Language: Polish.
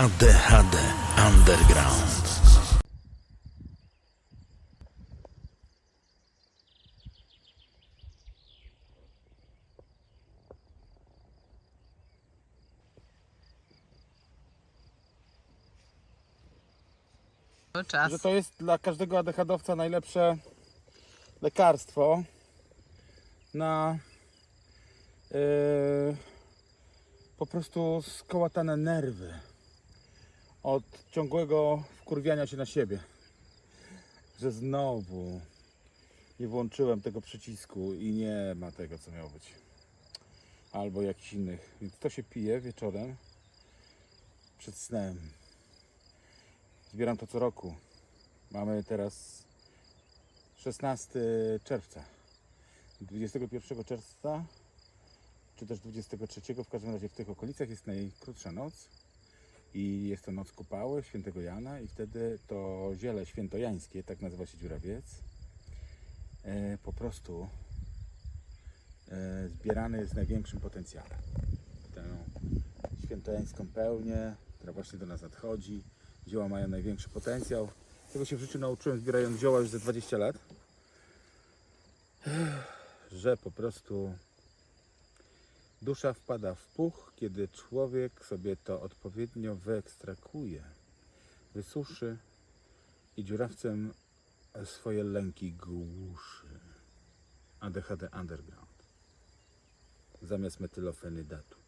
ADHD Underground. Czas. że to jest dla każdego ADHDowca najlepsze lekarstwo na yy, po prostu skołatane nerwy od ciągłego wkurwiania się na siebie. Że znowu nie włączyłem tego przycisku i nie ma tego, co miało być. Albo jakichś innych. Więc to się pije wieczorem przed snem. Zbieram to co roku. Mamy teraz 16 czerwca. 21 czerwca, czy też 23, w każdym razie w tych okolicach jest najkrótsza noc. I jest to noc kupały świętego Jana i wtedy to ziele świętojańskie, tak nazywa się dziurawiec, e, po prostu e, zbierany w największym potencjale. Tę świętojańską pełnię, która właśnie do nas nadchodzi. Zioła mają największy potencjał. Tego się w życiu nauczyłem zbierając zioła już ze 20 lat. Że po prostu dusza wpada w puch, kiedy człowiek sobie to odpowiednio wyekstrakuje, wysuszy i dziurawcem swoje lęki głuszy. ADHD Underground. Zamiast metylofenydatu.